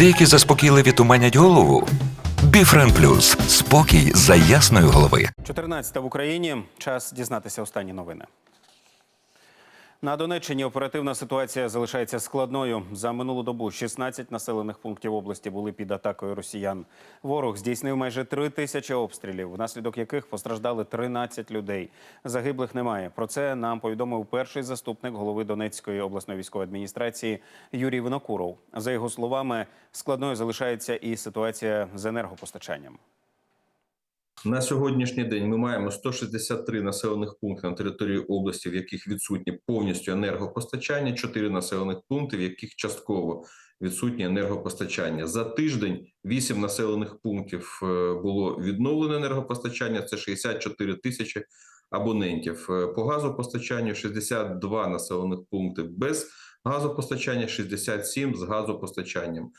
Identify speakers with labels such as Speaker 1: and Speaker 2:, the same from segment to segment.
Speaker 1: Деякі заспокійливі туманять голову. Біфрен Плюс спокій за ясної голови.
Speaker 2: 14 в Україні. Час дізнатися останні новини. На Донеччині оперативна ситуація залишається складною. За минулу добу 16 населених пунктів області були під атакою росіян. Ворог здійснив майже три тисячі обстрілів, внаслідок яких постраждали 13 людей. Загиблих немає. Про це нам повідомив перший заступник голови Донецької обласної військової адміністрації Юрій Винокуров. За його словами, складною залишається і ситуація з енергопостачанням.
Speaker 3: На сьогоднішній день ми маємо 163 населених пункти на території області, в яких відсутнє повністю енергопостачання, 4 населених пункти, в яких частково відсутнє енергопостачання. За тиждень 8 населених пунктів е, було відновлено енергопостачання. Це 64 тисячі абонентів. Е, По газопостачанню 62 населених пункти без газопостачання, 67 з газопостачанням.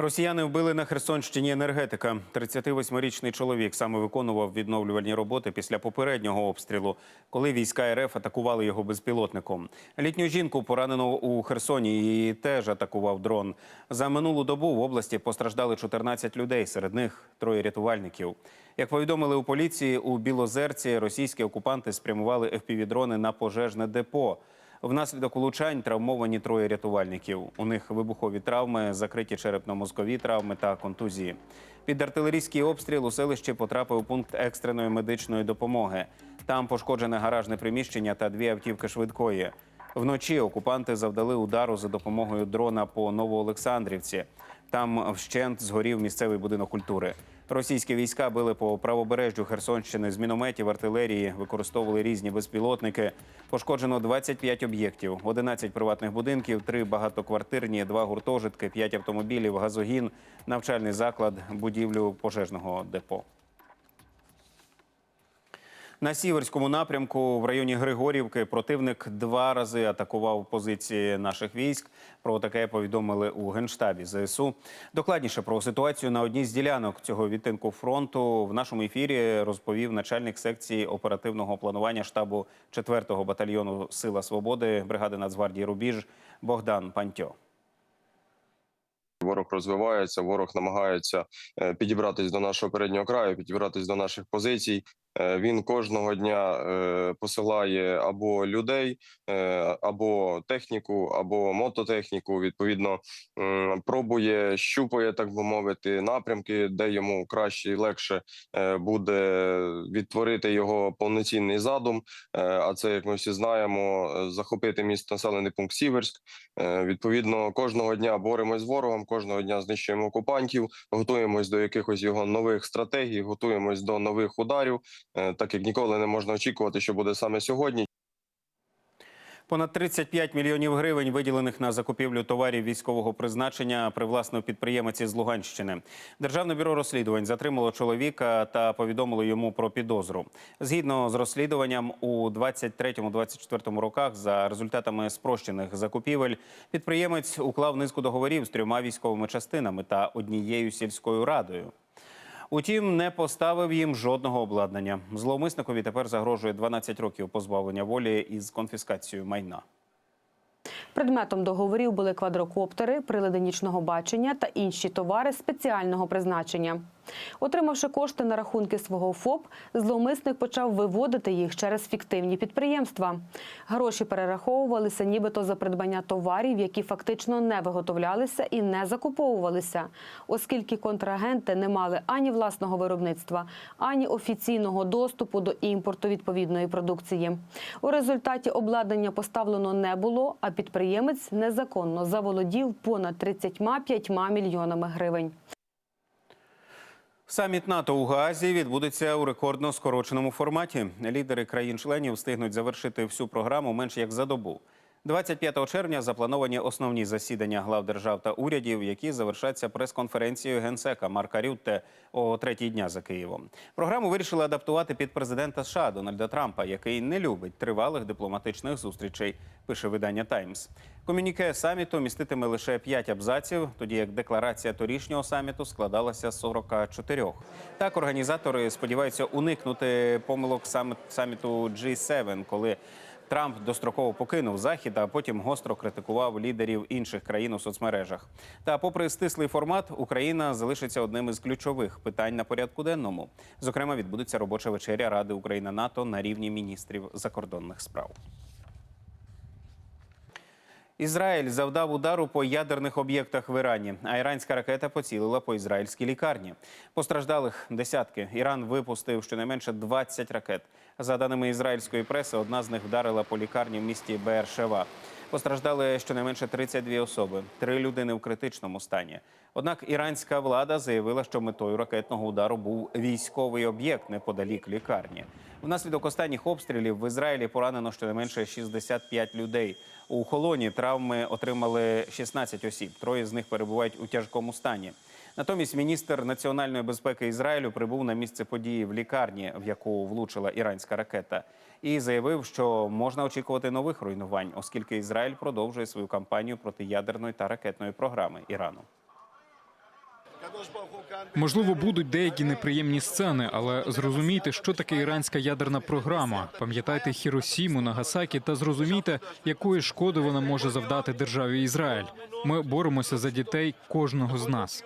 Speaker 2: Росіяни вбили на Херсонщині енергетика. 38-річний чоловік саме виконував відновлювальні роботи після попереднього обстрілу, коли війська РФ атакували його безпілотником. Літню жінку поранено у Херсоні. Її теж атакував дрон. За минулу добу в області постраждали 14 людей. Серед них троє рятувальників. Як повідомили у поліції, у Білозерці російські окупанти спрямували FPV-дрони на пожежне депо. Внаслідок влучань травмовані троє рятувальників. У них вибухові травми, закриті черепно-мозкові травми та контузії. Під артилерійський обстріл у селище потрапив пункт екстреної медичної допомоги. Там пошкоджене гаражне приміщення та дві автівки швидкої. Вночі окупанти завдали удару за допомогою дрона по Новоолександрівці. Там вщент згорів місцевий будинок культури. Російські війська били по правобережжю Херсонщини з мінометів, артилерії, використовували різні безпілотники. Пошкоджено 25 об'єктів, 11 приватних будинків, 3 багатоквартирні, 2 гуртожитки, 5 автомобілів, газогін, навчальний заклад, будівлю пожежного депо. На сіверському напрямку в районі Григорівки противник два рази атакував позиції наших військ. Про таке повідомили у генштабі ЗСУ. Докладніше про ситуацію на одній з ділянок цього відтинку фронту в нашому ефірі розповів начальник секції оперативного планування штабу 4-го батальйону Сила Свободи бригади Нацгвардії Рубіж Богдан Пантьо.
Speaker 4: Ворог розвивається, ворог намагається е, підібратись до нашого переднього краю, підібратись до наших позицій. Е, Він кожного дня е, посилає або людей, е, або техніку, або мототехніку. Відповідно, пробує, щупає, так би мовити, напрямки, де йому краще і легше буде відтворити його повноцінний задум. А це, як ми всі знаємо, захопити місто населений пункт Сіверськ. Відповідно, кожного дня боремось з ворогом, кожного дня знищуємо окупантів, готуємось до якихось його нових стратегій, готуємось до нових ударів, так як ніколи не можна очікувати, що буде саме сьогодні.
Speaker 2: Понад 35 мільйонів гривень, виділених на закупівлю товарів військового призначення, привласнив підприємець із Луганщини. Державне бюро розслідувань затримало чоловіка та повідомило йому про підозру. Згідно з розслідуванням, у 23-24 роках, за результатами спрощених закупівель, підприємець уклав низку договорів з трьома військовими частинами та однією сільською радою. Утім, не поставив їм жодного обладнання. Зловмисникові тепер загрожує 12 років позбавлення волі із конфіскацією майна.
Speaker 5: Предметом договорів були квадрокоптери, прилади нічного бачення та інші товари спеціального призначення. Отримавши кошти на рахунки свого ФОП, зловмисник почав виводити їх через фіктивні підприємства. Гроші перераховувалися нібито за придбання товарів, які фактично не виготовлялися і не закуповувалися, оскільки контрагенти не мали ані власного виробництва, ані офіційного доступу до імпорту відповідної продукції. У результаті обладнання поставлено не було, а підприємець незаконно заволодів понад 35 мільйонами гривень.
Speaker 2: Саміт НАТО у Гаазі відбудеться у рекордно скороченому форматі. Лідери країн-членів встигнуть завершити всю програму менш як за добу. 25 червня заплановані основні засідання глав держав та урядів, які завершаться прес-конференцією генсека Марка Рютте о третій дня за Києвом. Програму вирішили адаптувати під президента США Дональда Трампа, який не любить тривалих дипломатичних зустрічей. Пише видання Таймс. Комюніке саміту міститиме лише 5 абзаців, тоді як декларація торішнього саміту складалася з 44. Так організатори сподіваються уникнути помилок саміт- саміту G7, коли Трамп достроково покинув захід, а потім гостро критикував лідерів інших країн у соцмережах. Та, попри стислий формат, Україна залишиться одним із ключових питань на порядку денному. Зокрема, відбудеться робоча вечеря Ради Україна НАТО на рівні міністрів закордонних справ. Ізраїль завдав удару по ядерних об'єктах в Ірані, а іранська ракета поцілила по ізраїльській лікарні. Постраждалих десятки. Іран випустив щонайменше 20 ракет. За даними ізраїльської преси, одна з них вдарила по лікарні в місті Беер-Шева. Постраждали щонайменше 32 особи, три людини в критичному стані. Однак іранська влада заявила, що метою ракетного удару був військовий об'єкт неподалік лікарні. Внаслідок останніх обстрілів в Ізраїлі поранено щонайменше 65 людей. У холоні травми отримали 16 осіб. Троє з них перебувають у тяжкому стані. Натомість міністр національної безпеки Ізраїлю прибув на місце події в лікарні, в яку влучила іранська ракета, і заявив, що можна очікувати нових руйнувань, оскільки Ізраїль продовжує свою кампанію проти ядерної та ракетної програми Ірану.
Speaker 6: Можливо, будуть деякі неприємні сцени, але зрозумійте, що таке іранська ядерна програма. Пам'ятайте Хіросіму, Нагасакі та зрозумійте, якої шкоди вона може завдати державі Ізраїль. Ми боремося за дітей кожного з нас.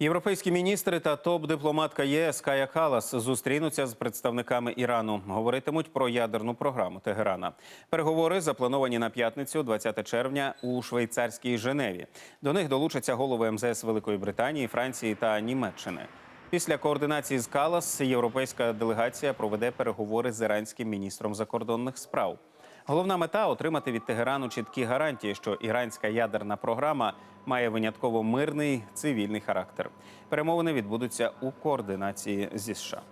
Speaker 2: Європейські міністри та топ-дипломатка ЄС Кая Калас зустрінуться з представниками Ірану. Говоритимуть про ядерну програму Тегерана. Переговори заплановані на п'ятницю, 20 червня, у швейцарській Женеві. До них долучаться голови МЗС Великої Британії, Франції та Німеччини. Після координації з Калас європейська делегація проведе переговори з іранським міністром закордонних справ. Головна мета отримати від Тегерану чіткі гарантії, що іранська ядерна програма має винятково мирний цивільний характер. Перемовини відбудуться у координації зі США.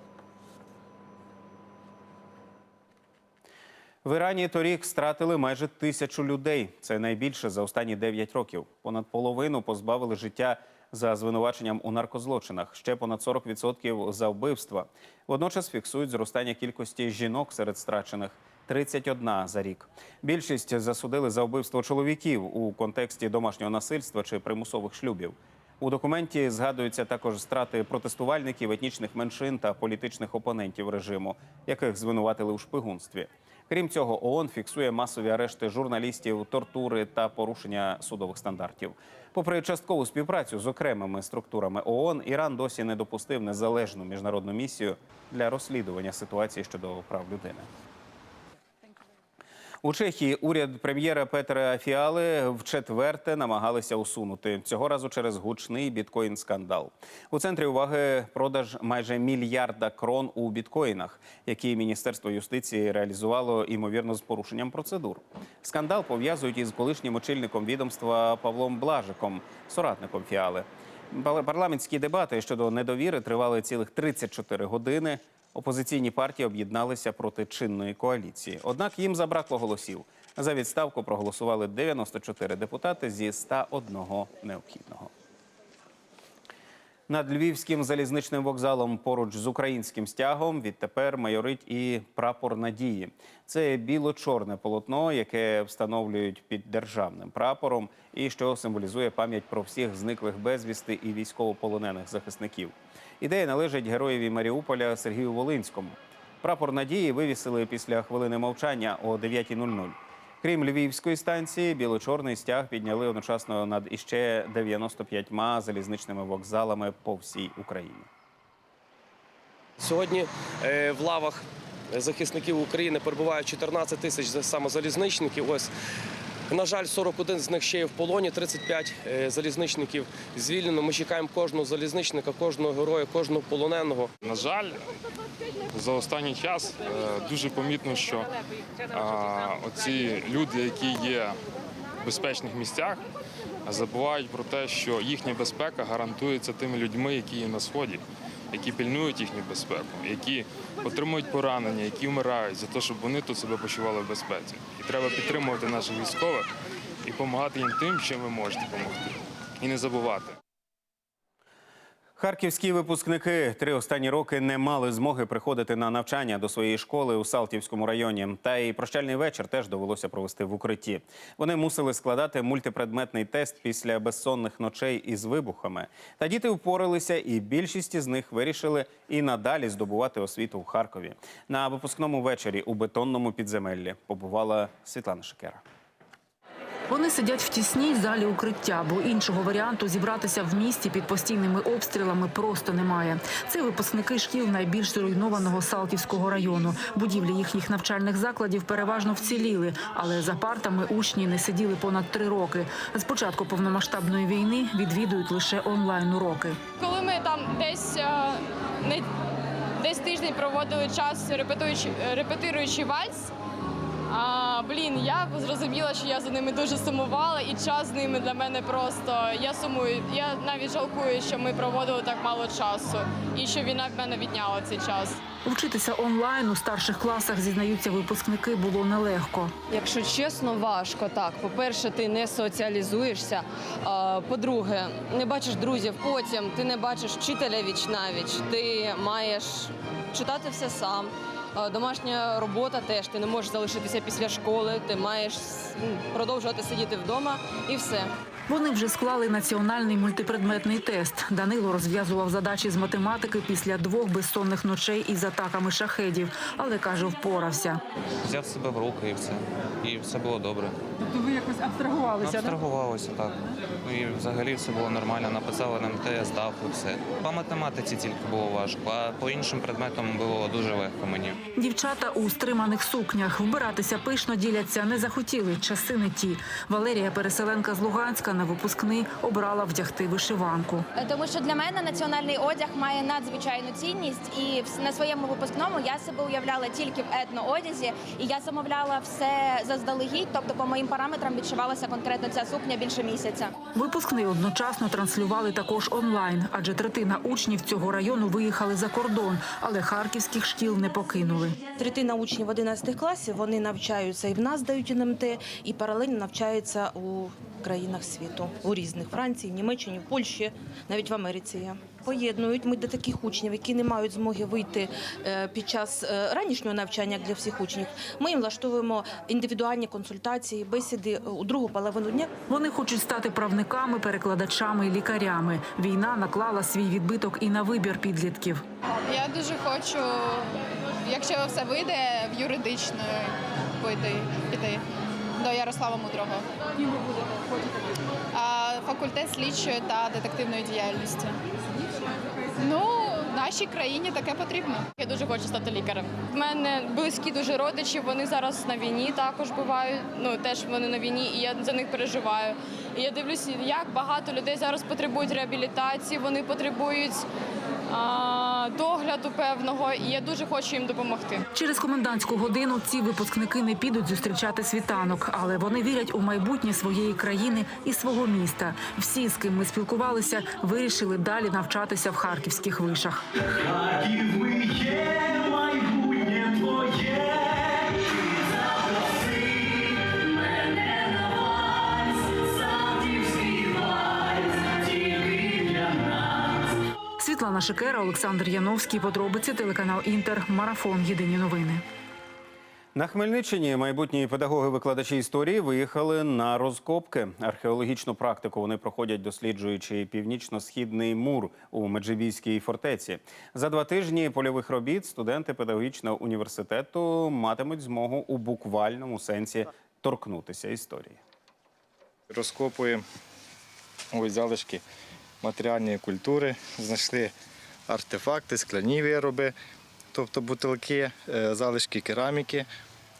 Speaker 2: В Ірані торік стратили майже тисячу людей. Це найбільше за останні 9 років. Понад половину позбавили життя за звинуваченням у наркозлочинах. Ще понад 40% за вбивства. Водночас фіксують зростання кількості жінок серед страчених. 31 за рік. Більшість засудили за вбивство чоловіків у контексті домашнього насильства чи примусових шлюбів. У документі згадуються також страти протестувальників, етнічних меншин та політичних опонентів режиму, яких звинуватили у шпигунстві. Крім цього, ООН фіксує масові арешти журналістів, тортури та порушення судових стандартів. Попри часткову співпрацю з окремими структурами ООН, Іран досі не допустив незалежну міжнародну місію для розслідування ситуації щодо прав людини. У Чехії уряд прем'єра Петра Фіали вчетверте намагалися усунути цього разу через гучний біткоін-скандал. У центрі уваги продаж майже мільярда крон у біткоїнах, які міністерство юстиції реалізувало ймовірно з порушенням процедур. Скандал пов'язують із колишнім очільником відомства Павлом Блажиком, соратником Фіали. Парламентські дебати щодо недовіри тривали цілих 34 години. Опозиційні партії об'єдналися проти чинної коаліції. Однак їм забракло голосів. За відставку проголосували 94 депутати зі 101 необхідного. Над львівським залізничним вокзалом поруч з українським стягом відтепер майорить і прапор надії. Це біло-чорне полотно, яке встановлюють під державним прапором, і що символізує пам'ять про всіх зниклих безвісти і військовополонених захисників. Ідея належить героєві Маріуполя Сергію Волинському. Прапор надії вивісили після хвилини мовчання о 9.00. Крім львівської станції, біло-чорний стяг підняли одночасно над іще 95 залізничними вокзалами по всій Україні.
Speaker 7: Сьогодні е, в лавах захисників України перебуває 14 тисяч за- саме залізничників. Ось на жаль, 41 з них ще є в полоні, 35 е, залізничників звільнено. Ми чекаємо кожного залізничника, кожного героя, кожного полоненого.
Speaker 8: На жаль, за останній час е, дуже помітно, що а, оці люди, які є в безпечних місцях, забувають про те, що їхня безпека гарантується тими людьми, які є на сході, які пильнують їхню безпеку, які отримують поранення, які вмирають за те, щоб вони тут себе почували в безпеці. І треба підтримувати наших військових і допомагати їм тим, чим ви можете допомогти. І не забувати.
Speaker 2: Харківські випускники три останні роки не мали змоги приходити на навчання до своєї школи у Салтівському районі. Та й прощальний вечір теж довелося провести в укритті. Вони мусили складати мультипредметний тест після безсонних ночей із вибухами. Та діти впоралися, і більшість із них вирішили і надалі здобувати освіту в Харкові. На випускному вечорі у бетонному підземеллі побувала Світлана Шикера.
Speaker 9: Вони сидять в тісній залі укриття, бо іншого варіанту зібратися в місті під постійними обстрілами просто немає. Це випускники шкіл найбільш зруйнованого Салтівського району. Будівлі їхніх навчальних закладів переважно вціліли, але за партами учні не сиділи понад три роки. З початку повномасштабної війни відвідують лише онлайн уроки.
Speaker 10: Коли ми там десь е, не десь тиждень проводили час репетуючи, репетируючи вальс. А, блін, я зрозуміла, що я за ними дуже сумувала, і час з ними для мене просто я сумую. Я навіть жалкую, що ми проводили так мало часу, і що війна в мене відняла цей час.
Speaker 9: Вчитися онлайн у старших класах зізнаються випускники було нелегко.
Speaker 11: Якщо чесно, важко так. По-перше, ти не соціалізуєшся. а, По-друге, не бачиш друзів. Потім ти не бачиш вчителя віч навіч. Ти маєш читати все сам. А, Домашня робота теж ти не можеш залишитися після школи. Ти маєш продовжувати сидіти вдома і все.
Speaker 9: Вони вже склали національний мультипредметний тест. Данило розв'язував задачі з математики після двох безсонних ночей із атаками шахедів, але каже, впорався.
Speaker 12: взяв себе в руки і все. І все було добре.
Speaker 9: Тобто ви якось абстрагувалися?
Speaker 12: Абстрагувалося так. Ну, І взагалі все було нормально. Написали нам те, здав і все. По математиці тільки було важко, а по іншим предметам було дуже легко мені.
Speaker 9: Дівчата у стриманих сукнях вбиратися пишно діляться не захотіли. Часи не ті. Валерія, переселенка з Луганська, на випускний обрала вдягти вишиванку.
Speaker 13: Тому що для мене національний одяг має надзвичайну цінність, і в- на своєму випускному я себе уявляла тільки в етноодязі, і я замовляла все заздалегідь. Тобто, по моїм параметрам відшивалася конкретно ця сукня більше місяця.
Speaker 9: Випускний одночасно транслювали також онлайн, адже третина учнів цього району виїхали за кордон, але харківських шкіл не покинули.
Speaker 14: Третина учнів 11 класів вони навчаються і в нас дають НМТ, і паралельно навчаються у країнах світу, у різних Франції, Німеччині, в Польщі, навіть в Америці є. Поєднують ми до таких учнів, які не мають змоги вийти е, під час е, ранішнього навчання для всіх учнів. Ми їм влаштовуємо індивідуальні консультації, бесіди е, у другу половину дня.
Speaker 9: Вони хочуть стати правниками, перекладачами і лікарями. Війна наклала свій відбиток і на вибір підлітків.
Speaker 10: Я дуже хочу, якщо все вийде, в юридичну піти до Ярослава Мудрого. А, Факультет слідчої та детективної діяльності. Ну, нашій країні таке потрібно. Я дуже хочу стати лікарем. У мене близькі дуже родичі, вони зараз на війні також бувають. Ну теж вони на війні, і я за них переживаю. І я дивлюся, як багато людей зараз потребують реабілітації, вони потребують догляду певного, і я дуже хочу їм допомогти.
Speaker 9: Через комендантську годину ці випускники не підуть зустрічати світанок, але вони вірять у майбутнє своєї країни і свого міста. Всі, з ким ми спілкувалися, вирішили далі навчатися в харківських вишах. Світлана Шикера, Олександр Яновський. Подробиці телеканал Інтер. Марафон. Єдині новини.
Speaker 2: На Хмельниччині майбутні педагоги-викладачі історії виїхали на розкопки. Археологічну практику вони проходять, досліджуючи північно-східний мур у Меджибійській фортеці. За два тижні польових робіт студенти педагогічного університету матимуть змогу у буквальному сенсі торкнутися історії.
Speaker 15: Розкопуємо ось залишки матеріальної культури, знайшли артефакти, скляні вироби, тобто бутилки, е, залишки кераміки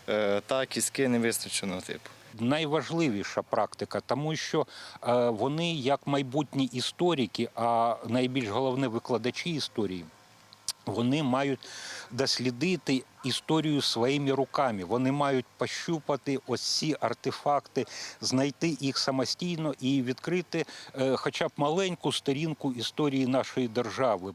Speaker 15: е, та кістки невистаченого типу.
Speaker 16: найважливіша практика, тому що е, вони, як майбутні історики, а найбільш головне викладачі історії, вони мають дослідити історію своїми руками. Вони мають пощупати ось ці артефакти, знайти їх самостійно і відкрити е, хоча б маленьку сторінку історії нашої держави.